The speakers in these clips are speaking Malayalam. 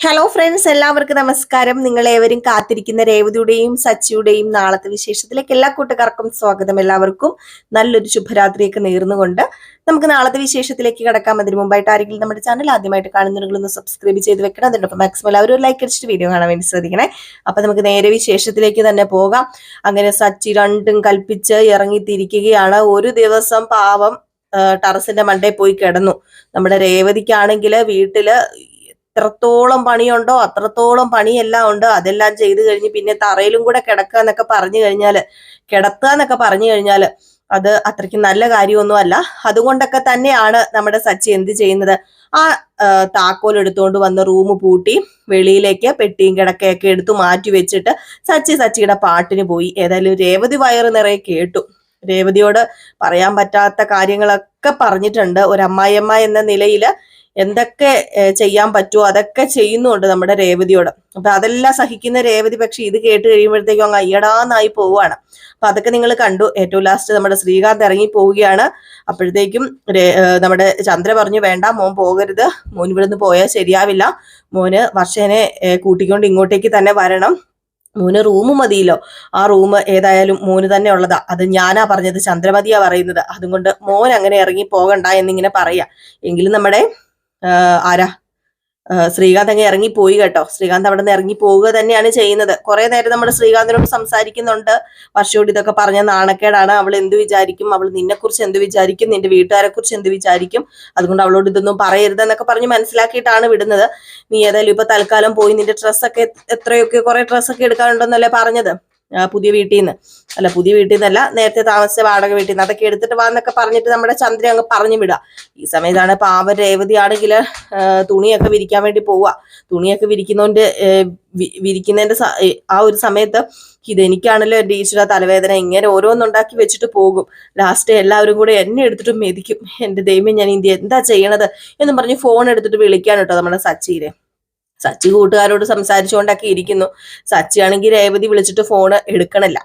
ഹലോ ഫ്രണ്ട്സ് എല്ലാവർക്കും നമസ്കാരം. നിങ്ങളേവരും കാത്തിരിക്കുന്ന രേവതിയുടെയും സച്ചിയുടെയും നാളത്തെ വിശേഷത്തിലേക്ക് എല്ലാ കൂട്ടുകാർക്കും സ്വാഗതം എല്ലാവർക്കും. നല്ലൊരു ശുഭരാത്രിയൊക്കെ നേർന്നുകൊണ്ട് നമുക്ക് നാളത്തെ വിശേഷത്തിലേക്ക് കിടക്കാം. അതിന് മുമ്പായിട്ട് ആരെങ്കിലും നമ്മുടെ ചാനൽ ആദ്യമായിട്ട് കാണുന്നവരൊന്ന് സബ്സ്ക്രൈബ് ചെയ്ത് വെക്കണം. അതിനൊപ്പം മാക്സിമം എല്ലാവരും ഒരു ലൈക്ക് അടിച്ചിട്ട് വീഡിയോ കാണാൻ വേണ്ടി ശ്രദ്ധിക്കണേ. അപ്പം നമുക്ക് നേരെ വിശേഷത്തിലേക്ക് തന്നെ പോകാം. അങ്ങനെ സച്ചി രണ്ടും കൽപ്പിച്ച് ഇറങ്ങിത്തിരിക്കുകയാണ്. ഒരു ദിവസം പാവം ടറസിന്റെ മണ്ടയിൽ പോയി കിടന്നു. നമ്മുടെ രേവതിക്കാണെങ്കിൽ വീട്ടിൽ എത്രത്തോളം പണിയുണ്ടോ? അത്രത്തോളം പണിയെല്ലാം ഉണ്ട്. അതെല്ലാം ചെയ്തു കഴിഞ്ഞ് പിന്നെ തറയിലും കൂടെ കിടക്കുക എന്നൊക്കെ പറഞ്ഞു കഴിഞ്ഞാൽ കിടത്തുക എന്നൊക്കെ പറഞ്ഞു കഴിഞ്ഞാൽ അത് അത്രയ്ക്ക് നല്ല കാര്യമൊന്നും അല്ല അതുകൊണ്ടൊക്കെ തന്നെയാണ് നമ്മുടെ സച്ചി എന്ത് ചെയ്യുന്നത്? ആ താക്കോൽ എടുത്തുകൊണ്ട് വന്ന് റൂം പൂട്ടി വെളിയിലേക്ക് പെട്ടിയും കിടക്കയൊക്കെ എടുത്തു മാറ്റി വെച്ചിട്ട് സച്ചി സച്ചിയുടെ പാട്ടിന് പോയി. ഏതായാലും രേവതി വയറ് നിറയെ കേട്ടു. രേവതിയോട് പറയാൻ പറ്റാത്ത കാര്യങ്ങളൊക്കെ പറഞ്ഞിട്ടുണ്ട്. ഒരു അമ്മായിയമ്മ എന്ന നിലയിൽ എന്തൊക്കെ ചെയ്യാൻ പറ്റുമോ അതൊക്കെ ചെയ്യുന്നുണ്ട് നമ്മുടെ രേവതിയോട്. അപ്പൊ അതെല്ലാം സഹിക്കുന്ന രേവതി പക്ഷെ ഇത് കേട്ട് കഴിയുമ്പോഴത്തേക്കും അങ്ങ് അയ്യടാന്നായി പോവുകയാണ്. അപ്പൊ അതൊക്കെ നിങ്ങൾ കണ്ടു. ഏറ്റവും ലാസ്റ്റ് നമ്മുടെ ശ്രീകാന്ത് ഇറങ്ങി പോവുകയാണ്. അപ്പോഴത്തേക്കും നമ്മുടെ ചന്ദ്ര പറഞ്ഞു വേണ്ട മോൻ പോകരുത്. മോൻ ഇവിടുന്ന് പോയാൽ ശരിയാവില്ല. മോന് വർഷേനെ കൂട്ടിക്കൊണ്ട് ഇങ്ങോട്ടേക്ക് തന്നെ വരണം. മൂന്ന് റൂം മതിയല്ലോ. ആ റൂം ഏതായാലും മോന് തന്നെ ഉള്ളതാ. അത് ഞാനാ പറഞ്ഞത്. ചന്ദ്രമതിയാ പറയുന്നത്. അതുകൊണ്ട് മോൻ അങ്ങനെ ഇറങ്ങി പോകണ്ട എന്നിങ്ങനെ പറയാ. എങ്കിലും നമ്മുടെ ആരാ? ശ്രീകാന്ത് അങ്ങ് ഇറങ്ങിപ്പോയി കേട്ടോ. ശ്രീകാന്ത് അവിടെ നിന്ന് ഇറങ്ങി പോവുക തന്നെയാണ് ചെയ്യുന്നത്. കുറെ നേരം നമ്മൾ ശ്രീകാന്തിനോട് സംസാരിക്കുന്നുണ്ട്. വർഷയോട് ഇതൊക്കെ പറഞ്ഞ നാണക്കേടാണ്. അവൾ എന്ത് വിചാരിക്കും? അവൾ നിന്നെക്കുറിച്ച് എന്ത് വിചാരിക്കും? നിന്റെ വീട്ടുകാരെ കുറിച്ച് എന്ത് വിചാരിക്കും? അതുകൊണ്ട് അവളോട് ഇതൊന്നും പറയരുത് എന്നൊക്കെ പറഞ്ഞ് മനസ്സിലാക്കിയിട്ടാണ് വിടുന്നത്. നീ ഏതായാലും ഇപ്പൊ തൽക്കാലം പോയി നിന്റെ ഡ്രസ്സൊക്കെ എത്രയൊക്കെ കുറെ ഡ്രസ്സൊക്കെ എടുക്കാനുണ്ടെന്നല്ലേ പറഞ്ഞത്? പുതിയ വീട്ടിൽ നിന്ന് അല്ല പുതിയ വീട്ടിൽ നിന്നല്ല നേരത്തെ താമസിച്ച വാടക വീട്ടിൽ നിന്ന് അതൊക്കെ എടുത്തിട്ട് വാന്നൊക്കെ പറഞ്ഞിട്ട് നമ്മുടെ ചന്ദ്ര അങ്ങ് പറഞ്ഞു വിടുക. ഈ സമയത്താണ് പാവ രേവതി ആണെങ്കിൽ തുണിയൊക്കെ വിരിക്കാൻ വേണ്ടി പോവുക. തുണിയൊക്കെ വിരിക്കുന്നോണ്ട് വിരിക്കുന്നതിന്റെ ആ ഒരു സമയത്ത് ഇതെനിക്കാണല്ലോ എന്റെ ഈശ്വര തലവേദന. ഇങ്ങനെ ഓരോന്നുണ്ടാക്കി വെച്ചിട്ട് പോകും. ലാസ്റ്റ് എല്ലാവരും കൂടെ എന്നെ എടുത്തിട്ട് മെതിക്കും. എന്റെ ദൈവം ഞാൻ ഇന്ത്യ എന്താ ചെയ്യണത്? എന്നും പറഞ്ഞ് ഫോൺ എടുത്തിട്ട് വിളിക്കാൻ കേട്ടോ നമ്മുടെ സച്ചിനെ. സച്ചി കൂട്ടുകാരോട് സംസാരിച്ചുകൊണ്ടൊക്കെ ഇരിക്കുന്നു. സച്ചി ആണെങ്കിൽ രേവതി വിളിച്ചിട്ട് ഫോൺ എടുക്കണില്ല.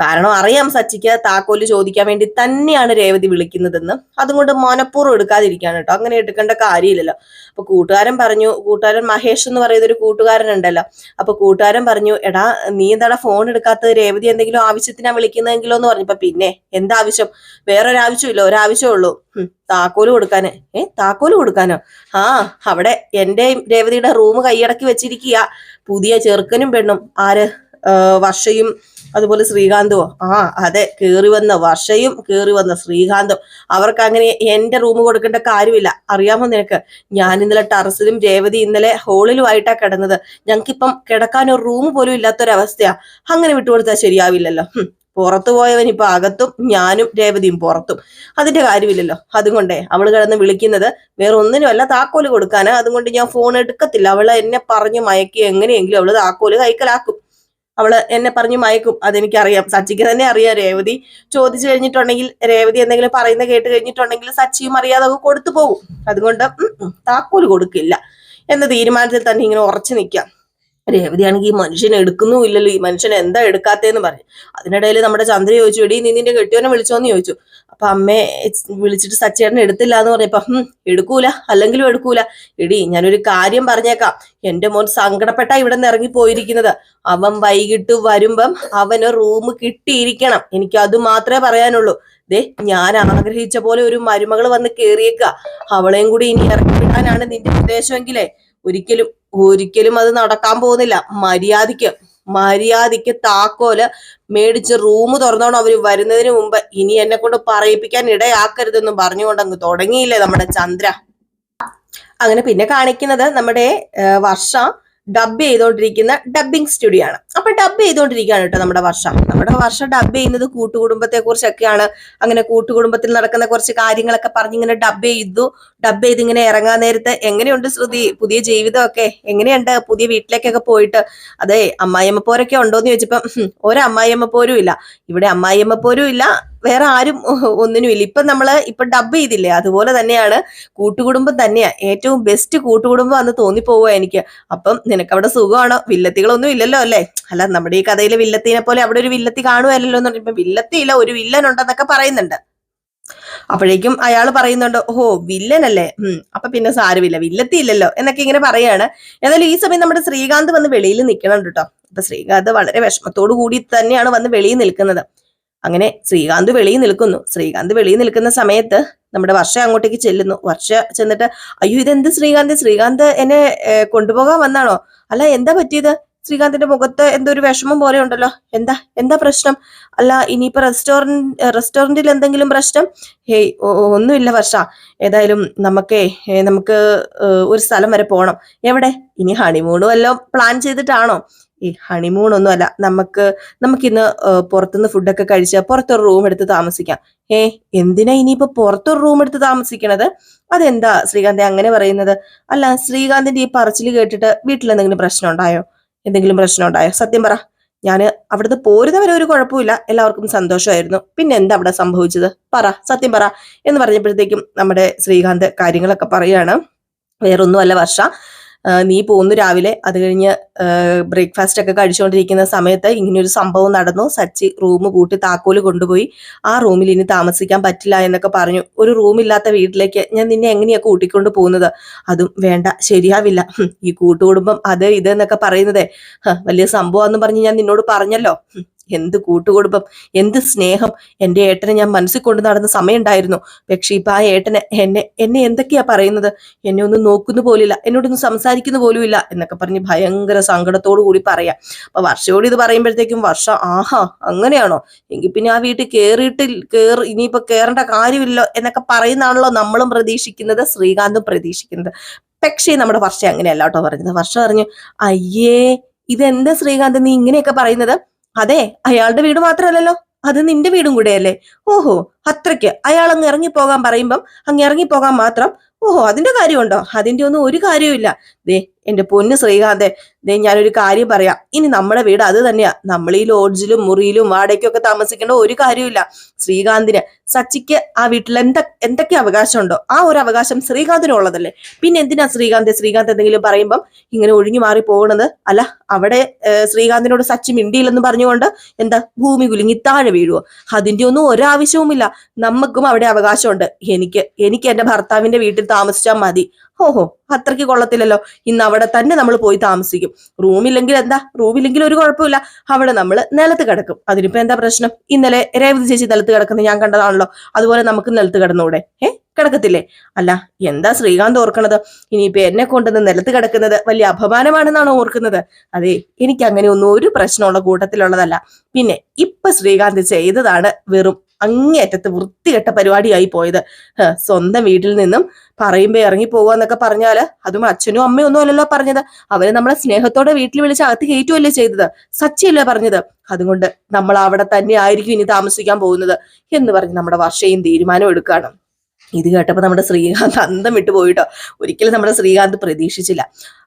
കാരണം അറിയാം സച്ചിക്ക് താക്കോൽ ചോദിക്കാൻ വേണ്ടി തന്നെയാണ് രേവതി വിളിക്കുന്നതെന്ന്. അതുകൊണ്ട് മനഃപൂർവം എടുക്കാതിരിക്കാണ് കേട്ടോ. അങ്ങനെ എടുക്കേണ്ട കാര്യമില്ലല്ലോ. അപ്പൊ കൂട്ടുകാരൻ പറഞ്ഞു കൂട്ടുകാരൻ മഹേഷ് എന്ന് പറയുന്ന ഒരു കൂട്ടുകാരൻ ഉണ്ടല്ലോ. അപ്പൊ കൂട്ടുകാരൻ പറഞ്ഞു എടാ നീ എന്താടാ ഫോൺ എടുക്കാത്തത്? രേവതി എന്തെങ്കിലും ആവശ്യത്തിനാ വിളിക്കുന്നതെങ്കിലോ? എന്ന് പറഞ്ഞപ്പോ പിന്നെ എന്താവശ്യം? വേറൊരു ആവശ്യമില്ല ഒരാവശ്യമേ ഉള്ളൂ. താക്കോൽ കൊടുക്കാന്. ഏ താക്കോൽ കൊടുക്കാനോ? ആ അവിടെ എന്റെയും രേവതിയുടെ റൂം കൈയടക്കി വെച്ചിരിക്കുക. പുതിയ ചെറുക്കനും പെണ്ണും. ആര്? വർഷയും അതുപോലെ ശ്രീകാന്തോ. ആ അതെ കേറി വന്ന വർഷയും കേറി വന്ന ശ്രീകാന്തും. അവർക്ക് അങ്ങനെ എന്റെ റൂം കൊടുക്കേണ്ട കാര്യമില്ല. അറിയാമോ നിനക്ക്? ഞാൻ ഇന്നലെ ടെറസിലും രേവതി ഇന്നലെ ഹോളിലുമായിട്ടാ കിടന്നത്. ഞങ്ങൾക്കിപ്പം കിടക്കാൻ ഒരു റൂം പോലും ഇല്ലാത്തൊരവസ്ഥയാ. അങ്ങനെ വിട്ടുകൊടുത്താൽ ശരിയാവില്ലല്ലോ. പുറത്തു പോയവൻ ഇപ്പൊ അകത്തും ഞാനും രേവതിയും പുറത്തും. അതിന്റെ കാര്യമില്ലല്ലോ. അതുകൊണ്ടേ അവൾ കിടന്ന് വിളിക്കുന്നത് വേറെ ഒന്നിനുമല്ല താക്കോൽ കൊടുക്കാനാ. അതുകൊണ്ട് ഞാൻ ഫോൺ എടുക്കത്തില്ല. അവളെ എന്നെ പറഞ്ഞു മയക്കി എങ്ങനെയെങ്കിലും അവൾ താക്കോൽ കൈക്കലാക്കും. അവൾ എന്നെ പറഞ്ഞു മയക്കും. അതെനിക്കറിയാം. സച്ചിക്ക് തന്നെ അറിയാം രേവതി. ചോദിച്ചു കഴിഞ്ഞിട്ടുണ്ടെങ്കിൽ രേവതി എന്തെങ്കിലും പറയുന്ന കേട്ട് കഴിഞ്ഞിട്ടുണ്ടെങ്കിൽ സച്ചിയും അറിയാതെ കൊടുത്തു പോകും. അതുകൊണ്ട് താക്കോൽ കൊടുക്കില്ല. എന്ന തീരുമാനത്തിൽ തന്നെ ഇങ്ങനെ ഉറച്ചു നിൽക്കാം. രേവതിയാണെങ്കിൽ ഈ മനുഷ്യനെ എടുക്കുന്നുമില്ലല്ലോ ഈ മനുഷ്യൻ എന്താ എടുക്കാത്തേന്ന് പറഞ്ഞു അതിനിടയിൽ നമ്മുടെ ചന്ദ്ര ചോദിച്ചു എടീ നീ നിന്റെ കെട്ടിയോനെ വിളിച്ചോന്ന് ചോദിച്ചു. അപ്പൊ അമ്മയെ വിളിച്ചിട്ട് സച്ചേട്ടൻ എടുത്തില്ല എന്ന് പറഞ്ഞപ്പോ എടുക്കൂല അല്ലെങ്കിലും എടുക്കൂല. എടി ഞാനൊരു കാര്യം പറഞ്ഞേക്കാം. എന്റെ മോൻ സങ്കടപ്പെട്ട ഇവിടെ നിന്ന് ഇറങ്ങി പോയിരിക്കുന്നത്. അവൻ വൈകിട്ട് വരുമ്പം അവന് റൂം കിട്ടിയിരിക്കണം. എനിക്ക് അത് മാത്രമേ പറയാനുള്ളൂ. ദേ ഞാൻ ആഗ്രഹിച്ച പോലെ ഒരു മരുമകൾ വന്ന് കേറിയേക്ക. അവളെയും കൂടി ഇനി ഇറക്കി വിടാനാണ് നിന്റെ ഉദ്ദേശമെങ്കിലേ. ഒരിക്കലും ഒരിക്കലും അത് നടക്കാൻ പോകുന്നില്ല. മര്യാദയ്ക്ക് മര്യാദയ്ക്ക് താക്കോൽ മേടിച്ച് റൂം തുറന്നോണം അവർ വരുന്നതിന് മുമ്പ്. ഇനി എന്നെ കൊണ്ട് പറയിപ്പിക്കാൻ ഇടയാക്കരുതെന്ന് പറഞ്ഞുകൊണ്ടങ്ങ് തുടങ്ങിയില്ലേ നമ്മുടെ ചന്ദ്ര? അങ്ങനെ പിന്നെ കാണിക്കുന്നത് നമ്മുടെ വർഷ ഡബ് ചെയ്തുകൊണ്ടിരിക്കുന്ന ഡബിങ് സ്റ്റുഡിയോ ആണ്. അപ്പൊ ഡബ് ചെയ്തുകൊണ്ടിരിക്കുകയാണ് കേട്ടോ നമ്മുടെ വർഷം. നമ്മുടെ വർഷം ഡബ് ചെയ്യുന്നത് കൂട്ടുകുടുംബത്തെ കുറിച്ചൊക്കെയാണ് അങ്ങനെ കൂട്ടുകുടുംബത്തിൽ നടക്കുന്ന കുറച്ച് കാര്യങ്ങളൊക്കെ പറഞ്ഞിങ്ങനെ ഡബ് ചെയ്തു. ഡബ് ചെയ്ത് ഇങ്ങനെ ഇറങ്ങാൻ നേരത്തെ എങ്ങനെയുണ്ട് ശ്രുതി? പുതിയ ജീവിതമൊക്കെ എങ്ങനെയുണ്ട്? പുതിയ വീട്ടിലേക്കൊക്കെ പോയിട്ട് അതെ അമ്മായിയമ്മപ്പോരൊക്കെ ഉണ്ടോന്ന് ചോദിച്ചപ്പം ഒരു പോരും ഇല്ല. ഇവിടെ അമ്മായിയമ്മപ്പോരും ഇല്ല. വേറെ ആരും ഒന്നിനുമില്ല. ഇപ്പൊ നമ്മൾ ഇപ്പൊ ഡബ് ചെയ്തില്ലേ? അതുപോലെ തന്നെയാണ് കൂട്ടുകുടുംബം തന്നെയാ. ഏറ്റവും ബെസ്റ്റ് കൂട്ടുകുടുംബം എന്ന് തോന്നിപ്പോവുക എനിക്ക്. അപ്പം നിനക്ക് അവിടെ സുഖമാണോ? വില്ലത്തികളൊന്നും ഇല്ലല്ലോ അല്ലേ? അല്ല നമ്മുടെ ഈ കഥയിലെ വില്ലത്തിനെ പോലെ അവിടെ ഒരു വില്ലത്തി കാണുമല്ലോ എന്ന് പറഞ്ഞപ്പോ വില്ലത്തിയില്ല ഒരു വില്ലൻ ഉണ്ടെന്നൊക്കെ പറയുന്നുണ്ട്. അപ്പോഴേക്കും അയാൾ പറയുന്നുണ്ട് ഓഹോ വില്ലനല്ലേ? ഉം അപ്പൊ പിന്നെ സാരമില്ല വില്ലത്തി ഇല്ലല്ലോ എന്നൊക്കെ ഇങ്ങനെ പറയാണ്. എന്നാലും ഈ സമയം നമ്മുടെ ശ്രീകാന്ത് വന്ന് വെളിയിൽ നിൽക്കണം കേട്ടോ. അപ്പൊ ശ്രീകാന്ത് വളരെ വിഷമത്തോടു കൂടി തന്നെയാണ് വന്ന് വെളിയിൽ നിൽക്കുന്നത്. അങ്ങനെ ശ്രീകാന്ത് വെളിയിൽ നിൽക്കുന്നു. ശ്രീകാന്ത് വെളിയിൽ നിൽക്കുന്ന സമയത്ത് നമ്മുടെ വർഷ അങ്ങോട്ടേക്ക് ചെല്ലുന്നു. വർഷ ചെന്നിട്ട് അയ്യോ ഇതെന്ത് ശ്രീകാന്ത്? ശ്രീകാന്ത് എന്നെ കൊണ്ടുപോകാൻ വന്നാണോ? അല്ല എന്താ പറ്റിയത്? ശ്രീകാന്തിന്റെ മുഖത്ത് എന്തോ ഒരു വിഷമം പോലെ ഉണ്ടല്ലോ. എന്താ എന്താ പ്രശ്നം? അല്ല ഇനിയിപ്പോ റെസ്റ്റോറന്റ് റെസ്റ്റോറന്റിൽ എന്തെങ്കിലും പ്രശ്നം? ഹേയ് ഒന്നുമില്ല വർഷ. ഏതായാലും നമുക്കേ നമുക്ക് ഒരു സ്ഥലം വരെ പോകണം എവിടെ? ഇനി ഹണിമൂണും എല്ലാം പ്ലാൻ ചെയ്തിട്ടാണോ? ഈ ഹണിമൂൺ ഒന്നും അല്ല. നമുക്ക് നമുക്കിന്ന് പുറത്തുനിന്ന് ഫുഡൊക്കെ കഴിച്ച് പുറത്തൊരു റൂം എടുത്ത് താമസിക്കാം. ഏ എന്തിനാ ഇനിയിപ്പോ പുറത്തൊരു റൂം എടുത്ത് താമസിക്കണത്? അതെന്താ ശ്രീകാന്തെ അങ്ങനെ പറയുന്നത്? അല്ല ശ്രീകാന്തിന്റെ ഈ പറച്ചിൽ കേട്ടിട്ട് വീട്ടിൽ എന്തെങ്കിലും പ്രശ്നം ഉണ്ടായോ? എന്തെങ്കിലും പ്രശ്നം ഉണ്ടായോ? സത്യം പറ. ഞാൻ അവിടുന്ന് പോരുന്നവരെ ഒരു കുഴപ്പമില്ല എല്ലാവർക്കും സന്തോഷമായിരുന്നു. പിന്നെ എന്താ അവിടെ സംഭവിച്ചത്? പറ സത്യം പറ. എന്ന് പറഞ്ഞപ്പോഴത്തേക്കും നമ്മുടെ ശ്രീകാന്ത് കാര്യങ്ങളൊക്കെ പറയാണ്. വേറൊന്നുമല്ല വർഷ. നീ പോകുന്നു രാവിലെ. അത് കഴിഞ്ഞ് ബ്രേക്ക്ഫാസ്റ്റ് ഒക്കെ കഴിച്ചുകൊണ്ടിരിക്കുന്ന സമയത്ത് ഒരു സംഭവം നടന്നു. സച്ചി റൂം കൂട്ടി താക്കോൽ കൊണ്ടുപോയി. ആ റൂമിൽ ഇനി താമസിക്കാൻ പറ്റില്ല എന്നൊക്കെ പറഞ്ഞു. ഒരു റൂമില്ലാത്ത വീട്ടിലേക്ക് ഞാൻ നിന്നെ എങ്ങനെയാ കൂട്ടിക്കൊണ്ട് പോകുന്നത്? അതും വേണ്ട ശരിയാവില്ല. ഈ കൂട്ടുകുടുംബം അത് ഇത് എന്നൊക്കെ പറയുന്നതേ. വലിയ സംഭവം പറഞ്ഞ് ഞാൻ നിന്നോട് പറഞ്ഞല്ലോ. എന്ത് കൂട്ടുകുടുംബം എന്ത് സ്നേഹം എന്റെ ഏട്ടനെ ഞാൻ മനസ്സിൽ കൊണ്ട് നടന്ന സമയമുണ്ടായിരുന്നു. പക്ഷേ ഇപ്പം ആ ഏട്ടനെ എന്നെ എന്നെ എന്തൊക്കെയാ പറയുന്നത്? എന്നെ ഒന്നും നോക്കുന്ന പോലില്ല എന്നോടൊന്നും സംസാരിക്കുന്നു പോലുമില്ല എന്നൊക്കെ പറഞ്ഞ് ഭയങ്കര സങ്കടത്തോടു കൂടി പറയാം. അപ്പൊ വർഷയോട് ഇത് പറയുമ്പോഴത്തേക്കും വർഷ ആഹാ അങ്ങനെയാണോ? എങ്കിൽ പിന്നെ ആ വീട്ടിൽ കയറിയിട്ട് കയറി ഇനിയിപ്പോ കയറേണ്ട കാര്യമില്ല എന്നൊക്കെ പറയുന്നതാണല്ലോ നമ്മളും പ്രതീക്ഷിക്കുന്നത് ശ്രീകാന്തും പ്രതീക്ഷിക്കുന്നത്. പക്ഷേ നമ്മുടെ വർഷ അങ്ങനെയല്ല കേട്ടോ പറഞ്ഞത്. വർഷ പറഞ്ഞു അയ്യേ ഇതെന്താ ശ്രീകാന്ത് നീ ഇങ്ങനെയൊക്കെ പറയുന്നത്? അതെ അയാളുടെ വീട് മാത്രമല്ലല്ലോ. അത് നിന്റെ വീടും കൂടെയല്ലേ. ഓഹോ അത്രയ്ക്ക്. അയാൾ അങ്ങ് ഇറങ്ങിപ്പോകാൻ പറയുമ്പം അങ്ങ് ഇറങ്ങിപ്പോകാൻ മാത്രം. ഓഹോ അതിന്റെ കാര്യമുണ്ടോ? അതിന്റെ ഒന്നും ഒരു കാര്യവുമില്ല. ദേ എന്റെ പൊന്ന് ശ്രീകാന്തെ ദേ ഞാനൊരു കാര്യം പറയാം. ഇനി നമ്മുടെ വീട് അത് തന്നെയാ. നമ്മൾ ഈ ലോഡ്ജിലും മുറിയിലും വാടകയ്ക്കൊക്കെ താമസിക്കേണ്ട ഒരു കാര്യമില്ല ശ്രീകാന്തിന് സച്ചിക്ക് ആ വീട്ടിൽ എന്താ എന്തൊക്കെ അവകാശമുണ്ടോ ആ ഒരു അവകാശം ശ്രീകാന്തിനുള്ളതല്ലേ. പിന്നെ എന്തിനാ ശ്രീകാന്ത് ശ്രീകാന്ത് എന്തെങ്കിലും പറയുമ്പം ഇങ്ങനെ ഒഴിഞ്ഞു മാറി പോകണത്? അല്ല അവിടെ ശ്രീകാന്തിനോട് സച്ചി മിണ്ടിയില്ലെന്ന് പറഞ്ഞുകൊണ്ട് എന്താ ഭൂമി കുലുങ്ങി താഴെ വീഴുവോ? അതിന്റെ ഒന്നും ഒരാവശ്യവുമില്ല. നമുക്കും അവിടെ അവകാശമുണ്ട്. എനിക്ക് എനിക്ക് എന്റെ ഭർത്താവിന്റെ വീട്ടിൽ താമസിച്ചാൽ മതി. ഓഹോ അത്രയ്ക്ക് കൊള്ളത്തില്ലല്ലോ. ഇന്ന് അവിടെ തന്നെ നമ്മൾ പോയി താമസിക്കും. റൂമില്ലെങ്കിൽ എന്താ? റൂമില്ലെങ്കിൽ ഒരു കുഴപ്പമില്ല. അവിടെ നമ്മൾ നിലത്ത് കിടക്കും. അതിനിപ്പോ എന്താ പ്രശ്നം? ഇന്നലെ രേവതി ചേച്ചി നിലത്ത് കിടക്കുന്നത് ഞാൻ കണ്ടതാണല്ലോ. അതുപോലെ നമുക്ക് നിലത്ത് കിടന്നൂടെ? ഏ? കിടക്കത്തില്ലേ? അല്ല എന്താ ശ്രീകാന്ത് ഓർക്കണത്? ഇനിയിപ്പോ എന്നെ കൊണ്ടുവന്ന് നിലത്ത് കിടക്കുന്നത് വലിയ അപമാനമാണെന്നാണ് ഓർക്കുന്നത്? അതെ എനിക്ക് അങ്ങനെ ഒന്നും ഒരു പ്രശ്നമുള്ള കൂട്ടത്തിലുള്ളതല്ല. പിന്നെ ഇപ്പൊ ശ്രീകാന്ത് ചെയ്തതാണ് വെറും അങ്ങേയറ്റത്ത് വൃത്തികെട്ട പരിപാടിയായി പോയത്. സ്വന്തം വീട്ടിൽ നിന്നും പറയുമ്പോ ഇറങ്ങി പോവാന്നൊക്കെ പറഞ്ഞാൽ അതും അച്ഛനും അമ്മയും ഒന്നും അല്ലല്ലോ പറഞ്ഞത്. അവർ നമ്മളെ സ്നേഹത്തോടെ വീട്ടിൽ വിളിച്ച് അകത്ത് കയറ്റുമല്ലേ ചെയ്തത്. സച്ചിയല്ലേ പറഞ്ഞത്. അതുകൊണ്ട് നമ്മൾ അവിടെ തന്നെ ആയിരിക്കും ഇനി താമസിക്കാൻ പോകുന്നത് എന്ന് പറഞ്ഞ് നമ്മുടെ വർഷയും തീരുമാനം എടുക്കുകയാണ്. ഇത് കേട്ടപ്പോൾ നമ്മുടെ ശ്രീകാന്ത് അന്തം വിട്ടു പോയിട്ടോ ഒരിക്കലും നമ്മുടെ ശ്രീകാന്ത് പ്രതീക്ഷിച്ചില്ല.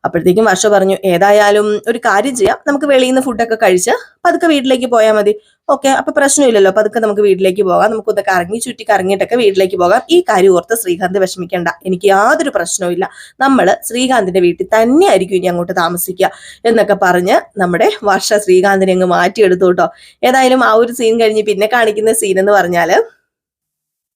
അപ്പോഴത്തേക്കും വർഷ പറഞ്ഞു ഏതായാലും ഒരു കാര്യം ചെയ്യാം. നമുക്ക് വെളിയിൽ നിന്ന് ഫുഡൊക്കെ കഴിച്ച് പതുക്കെ വീട്ടിലേക്ക് പോയാൽ മതി. ഓക്കെ അപ്പൊ പ്രശ്നമില്ലല്ലോ. പതുക്കെ നമുക്ക് വീട്ടിലേക്ക് പോകാം. നമുക്ക് ഇതൊക്കെ ഇറങ്ങി ചുറ്റി കറങ്ങിയിട്ടൊക്കെ വീട്ടിലേക്ക് പോകാം. ഈ കാര്യം ഓർത്ത് ശ്രീകാന്ത് വിഷമിക്കേണ്ട. എനിക്ക് യാതൊരു പ്രശ്നവും നമ്മൾ ശ്രീകാന്തിന്റെ വീട്ടിൽ തന്നെ ആയിരിക്കും ഇനി അങ്ങോട്ട് താമസിക്കുക എന്നൊക്കെ പറഞ്ഞ് നമ്മുടെ വർഷ ശ്രീകാന്തിനെ അങ്ങ് മാറ്റിയെടുത്തു കേട്ടോ ഏതായാലും ആ ഒരു സീൻ കഴിഞ്ഞ് പിന്നെ കാണിക്കുന്ന സീൻ എന്ന് പറഞ്ഞാൽ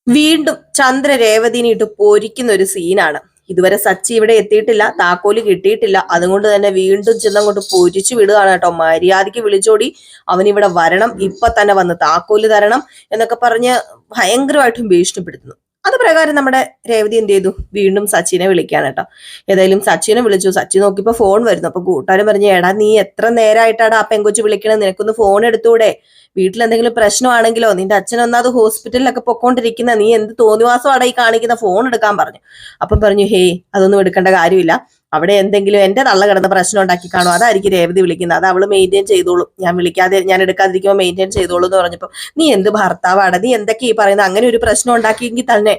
വീണ്ടും ചന്ദ്ര രേവതിനെ ഇട്ട് പൊരിക്കുന്ന ഒരു സീനാണ്. ഇതുവരെ സച്ചി ഇവിടെ എത്തിയിട്ടില്ല താക്കോൽ കിട്ടിയിട്ടില്ല. അതുകൊണ്ട് തന്നെ വീണ്ടും ചെന്ന് അങ്ങോട്ട് പൊരിച്ചു വിടുകയാണ് കേട്ടോ. മര്യാദയ്ക്ക് വിളിച്ചോടി അവൻ ഇവിടെ വരണം ഇപ്പൊ തന്നെ വന്ന് താക്കോൽ തരണം എന്നൊക്കെ പറഞ്ഞ് ഭയങ്കരമായിട്ടും ഭീഷണിപ്പെടുത്തുന്നു. അത് പ്രകാരം നമ്മുടെ രേവതി എന്ത് ചെയ്തു? വീണ്ടും സച്ചിനെ വിളിക്കാൻ കേട്ടോ. ഏതായാലും സച്ചിനെ വിളിച്ചു. സച്ചിൻ നോക്കിയപ്പോ ഫോൺ വരുന്നു. അപ്പൊ കൂട്ടുകാരൻ പറഞ്ഞു എടാ നീ എത്ര നേരമായിട്ടാണ് ആ പെങ്കൊച്ച് വിളിക്കണത് നിനക്കൊന്ന് ഫോൺ എടുത്തൂടെ? വീട്ടിൽ എന്തെങ്കിലും പ്രശ്നമാണെങ്കിലോ? നിന്റെ അച്ഛൻ ഒന്നാമത് ഹോസ്പിറ്റലിലൊക്കെ പൊക്കോണ്ടിരിക്കുന്ന. നീ എന്ത് തോന്നിവാസമാണ് ഈ കാണിക്കുന്ന? ഫോൺ എടുക്കാൻ പറഞ്ഞു. അപ്പം പറഞ്ഞു ഹേയ് അതൊന്നും എടുക്കേണ്ട കാര്യമില്ല. അവിടെ എന്തെങ്കിലും എന്റെ തള്ള കിടന്ന പ്രശ്നം ഉണ്ടാക്കി കാണും. അതായിരിക്കും രേവതി വിളിക്കുന്നത്. അത് അവൾ മെയിന്റെയിൻ ചെയ്തോളും. ഞാൻ വിളിക്കാതെ ഞാൻ എടുക്കാതിരിക്കുമ്പോൾ മെയിന്റെയിൻ ചെയ്തോളൂ എന്ന് പറഞ്ഞപ്പോൾ നീ എന്ത് ഭർത്താവാണ്? നീ എന്തൊക്കെ ഈ പറയുന്നത്? അങ്ങനെ ഒരു പ്രശ്നം ഉണ്ടാക്കിയെങ്കിൽ തന്നെ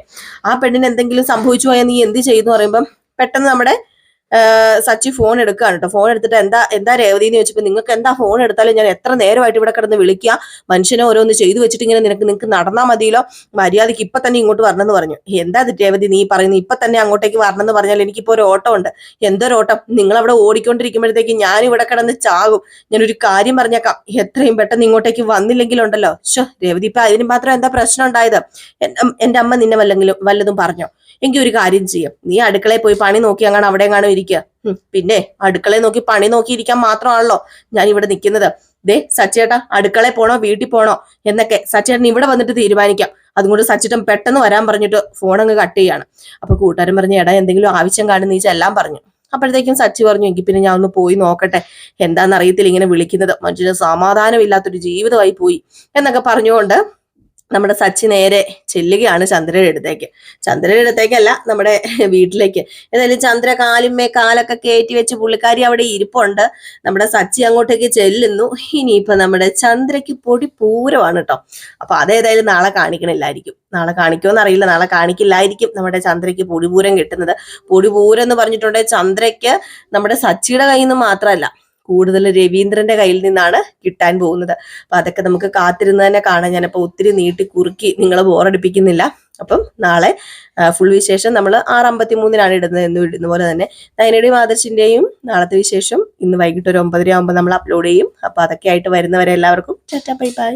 ആ പെണ്ണിന് എന്തെങ്കിലും സംഭവിച്ചു പോയാൽ നീ എന്ത് ചെയ്യുന്നു? പറയുമ്പം പെട്ടെന്ന് നമ്മുടെ സച്ചി ഫോൺ എടുക്കുകയാണ് കേട്ടോ ഫോൺ എടുത്തിട്ട് എന്താ എന്താ രേവതി എന്ന് ചോദിച്ചപ്പോൾ നിങ്ങൾക്ക് എന്താ ഫോൺ എടുത്താലും ഞാൻ എത്ര നേരമായിട്ട് ഇവിടെ കിടന്ന് വിളിക്കുക? മനുഷ്യനെ ഓരോന്ന് ചെയ്തു വെച്ചിട്ട് ഇങ്ങനെ നിനക്ക് നിങ്ങൾക്ക് നടന്നാൽ മതിയല്ലോ? മര്യാദയ്ക്ക് ഇപ്പൊ തന്നെ ഇങ്ങോട്ട് വരണമെന്ന് പറഞ്ഞു. എന്താ രേവതി നീ പറയുന്നത്? ഇപ്പൊ തന്നെ അങ്ങോട്ടേക്ക് വരണമെന്ന് പറഞ്ഞാൽ എനിക്കിപ്പോ ഒരു ഓട്ടം ഉണ്ട്. എന്തൊരു ഓട്ടം? നിങ്ങൾ അവിടെ ഓടിക്കൊണ്ടിരിക്കുമ്പോഴത്തേക്ക് ഞാൻ ഇവിടെ കിടന്ന് ചാകും ഞാനൊരു കാര്യം പറഞ്ഞേക്കാം. എത്രയും പെട്ടെന്ന് ഇങ്ങോട്ടേക്ക് വന്നില്ലെങ്കിലുണ്ടല്ലോ. ഷോ രേവതി ഇപ്പൊ അതിന് മാത്രം എന്താ പ്രശ്നം ഉണ്ടായത്? എന്റെ അമ്മ നിന്നെ വല്ലെങ്കിലും വല്ലതും പറഞ്ഞോ? എങ്കിൽ ഒരു കാര്യം ചെയ്യാം. നീ അടുക്കളയിൽ പോയി പണി നോക്കി അങ്ങനെ അവിടെ എങ്ങാനും ഇരിക്കുക പിന്നെ അടുക്കളയിൽ നോക്കി പണി നോക്കി ഇരിക്കാൻ മാത്രമാണല്ലോ ഞാൻ ഇവിടെ നിൽക്കുന്നത് ദേ സച്ചേട്ടാ അടുക്കളയിൽ പോണോ വീട്ടിൽ പോണോ എന്നൊക്കെ സച്ചേട്ടൻ ഇവിടെ വന്നിട്ട് തീരുമാനിക്കാം. അതുകൊണ്ട് സച്ചിട്ടൻ പെട്ടെന്ന് വരാൻ പറഞ്ഞിട്ട് ഫോൺ അങ്ങ് കട്ട് ചെയ്യാണ്. അപ്പൊ കൂട്ടുകാരൻ പറഞ്ഞു എടാ എന്തെങ്കിലും ആവശ്യം കാണും നീ ചെല്ലാൻ പറഞ്ഞു. അപ്പോഴത്തേക്കും സച്ചി പറഞ്ഞു എങ്കിൽ പിന്നെ ഞാൻ ഒന്ന് പോയി നോക്കട്ടെ. എന്താണെന്ന് അറിയത്തില്ല ഇങ്ങനെ വിളിക്കുന്നത്. മനുഷ്യന് സമാധാനമില്ലാത്തൊരു ജീവിതമായി പോയി എന്നൊക്കെ പറഞ്ഞുകൊണ്ട് നമ്മുടെ സച്ചി നേരെ ചെല്ലുകയാണ് ചന്ദ്രയുടെ അടുത്തേക്ക്. ചന്ദ്രയുടെ അടുത്തേക്കല്ല നമ്മുടെ വീട്ടിലേക്ക്. ഏതായാലും ചന്ദ്ര കാലുമേ കാലൊക്കെ കയറ്റി വെച്ച് പുള്ളിക്കാരി അവിടെ ഇരിപ്പുണ്ട്. നമ്മുടെ സച്ചി അങ്ങോട്ടേക്ക് ചെല്ലുന്നു. ഇനിയിപ്പോ നമ്മുടെ ചന്ദ്രയ്ക്ക് പൊടി പൂരമാണ് കേട്ടോ. അപ്പൊ അതേതായാലും നാളെ കാണിക്കണില്ലായിരിക്കും. നാളെ കാണിക്കുമോ എന്നറിയില്ല. നാളെ കാണിക്കില്ലായിരിക്കും നമ്മുടെ ചന്ദ്രയ്ക്ക് പൊടിപൂരം കിട്ടുന്നത്. പൊടിപൂരം എന്ന് പറഞ്ഞിട്ടുണ്ടെങ്കിൽ ചന്ദ്രയ്ക്ക് നമ്മുടെ സച്ചിയുടെ കയ്യിൽ നിന്ന് മാത്രമല്ല കൂടുതൽ രവീന്ദ്രന്റെ കയ്യിൽ നിന്നാണ് കിട്ടാൻ പോകുന്നത്. അപ്പൊ അതൊക്കെ നമുക്ക് കാത്തിരുന്ന് തന്നെ കാണാം. ഞാനിപ്പോ ഒത്തിരി നീട്ടി കുറുക്കി നിങ്ങളെ ബോറടിപ്പിക്കുന്നില്ല അപ്പം നാളെ ഫുൾ വിശേഷം നമ്മൾ ആറ് അമ്പത്തി മൂന്നിനാണ് ഇടുന്നത് എന്ന് ഇടുന്ന പോലെ തന്നെ നയനയുടെയും ആദർശിന്റെയും നാളത്തെ വിശേഷം ഇന്ന് വൈകിട്ട് ഒരു ഒമ്പതര ആകുമ്പോൾ നമ്മൾ അപ്ലോഡ് ചെയ്യും. അപ്പൊ അതൊക്കെ ആയിട്ട് വരുന്നവരെ എല്ലാവർക്കും ബൈ ബൈ.